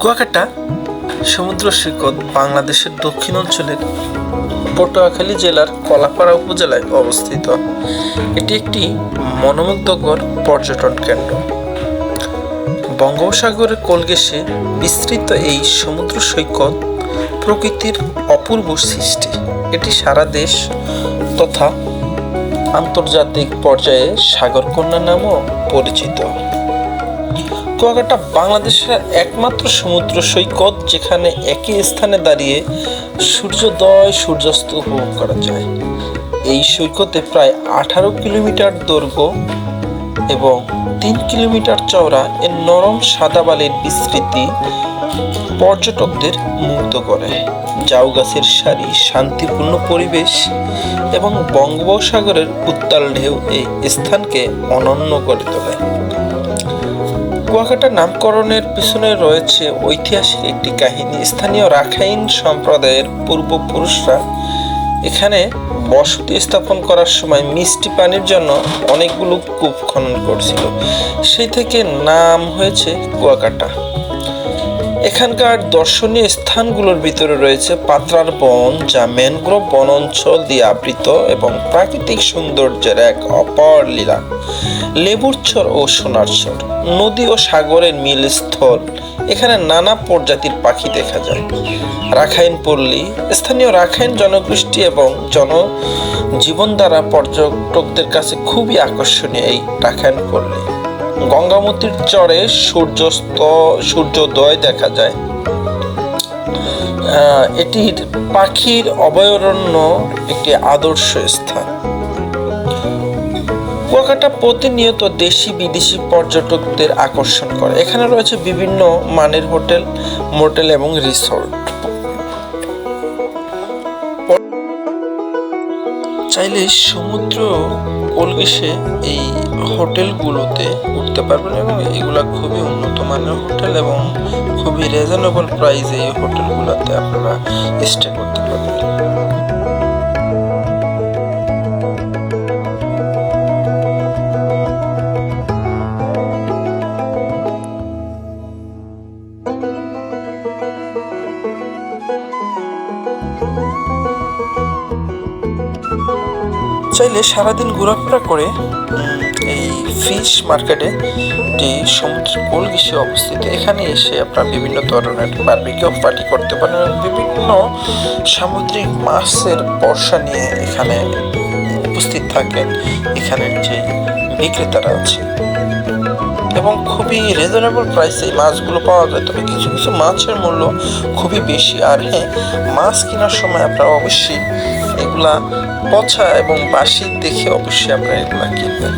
কুয়াকাটা, সমুদ্র সৈকত বাংলাদেশের দক্ষিণ অঞ্চলের পটুয়াখালী জেলার কলাপাড়া উপজেলায় অবস্থিত। এটি একটি মনোমুগ্ধকর পর্যটন কেন্দ্র। বঙ্গোপসাগরের কোলগেসে বিস্তৃত এই সমুদ্র সৈকত প্রকৃতির অপূর্ব সৃষ্টি। এটি সারা দেশ তথা আন্তর্জাতিক পর্যায়ে সাগরকন্যা নামও পরিচিত। কুয়াকাটা বাংলাদেশের একমাত্র সমুদ্র সৈকত যেখানে একই স্থানে দাঁড়িয়ে সূর্যোদয়, সূর্যাস্ত উপভোগ করা যায়। এই সৈকতে প্রায় আঠারো কিলোমিটার দৈর্ঘ্য এবং তিন কিলোমিটার চওড়া এর নরম সাদা বালির বিস্তৃতি পর্যটকদের মুগ্ধ করে। জাউ গাছের সারি, শান্তিপূর্ণ পরিবেশ এবং বঙ্গোপসাগরের উত্তাল ঢেউ এই স্থানকে অনন্য করে তোলে। কুয়াকাটা নামকরণের পিছনে রয়েছে ঐতিহাসিক একটি কাহিনী। স্থানীয় রাখাইন সম্প্রদায়ের পূর্বপুরুষরা এখানে বসতি স্থাপন করার সময় মিষ্টি পানির জন্য অনেকগুলো কূপ খনন করছিল। সেই থেকে নাম হয়েছে কুয়াকাটা। এখানকার দর্শনীয় স্থানগুলোর ভিতরে রয়েছে পাত্রার বন, যা ম্যানগ্রোভ বন অঞ্চল দিয়ে আবৃত এবং প্রাকৃতিক সৌন্দর্যের এক অপর লীলা। লেবুর চর ও সোনার চর, নদী ও সাগরের মিলস্থল, এখানে নানা প্রজাতির পাখি দেখা যায়। রাখাইন পল্লী, স্থানীয় রাখাইন জনগোষ্ঠী এবং জনজীবন দ্বারা পর্যটকদের কাছে খুবই আকর্ষণীয় এই রাখাইন পল্লী। গঙ্গামতির চরে সূর্যাস্ত, সূর্যোদয় দেখা যায়। এটির পাখির অভয়ারণ্য একটি আদর্শ স্থান। কুয়াকাটা প্রতিনিয়ত দেশি, বিদেশি পর্যটকদের আকর্ষণ করে। এখানে রয়েছে বিভিন্ন মানের হোটেল, মোটেল এবং রিসোর্ট। চাইলে সমুদ্র কোলগেসে এই হোটেলগুলোতে পারবেন এবং এগুলা খুবই উন্নত মানের হোটেল এবং খুবই রিজনেবল প্রাইসে এই হোটেলগুলোতে আপনারা স্টে করতে চাইলে সারাদিন ঘোরাফেরা করে এই ফিশ মার্কেটে যে সমুদ্রের কোল ঘেঁষে অবস্থিত, এখানে এসে আপনারা বিভিন্ন ধরনের বার্বিকিউ পার্টি করতে পারেন বিভিন্ন সামুদ্রিক মাছের বর্ষা নিয়ে এখানে উপস্থিত থাকেন এখানের যে বিক্রেতারা আছে। এবং খুবই রিজনেবল প্রাইসে এই মাছগুলো পাওয়া যায়, তবে কিছু কিছু মাছের মূল্য খুবই বেশি। আর হ্যাঁ মাছ কেনার সময় আপনারা অবশ্যই এগুলা পচা এবং বাসি দেখে অবশ্যই আপনারা এগুলা কিনবেন।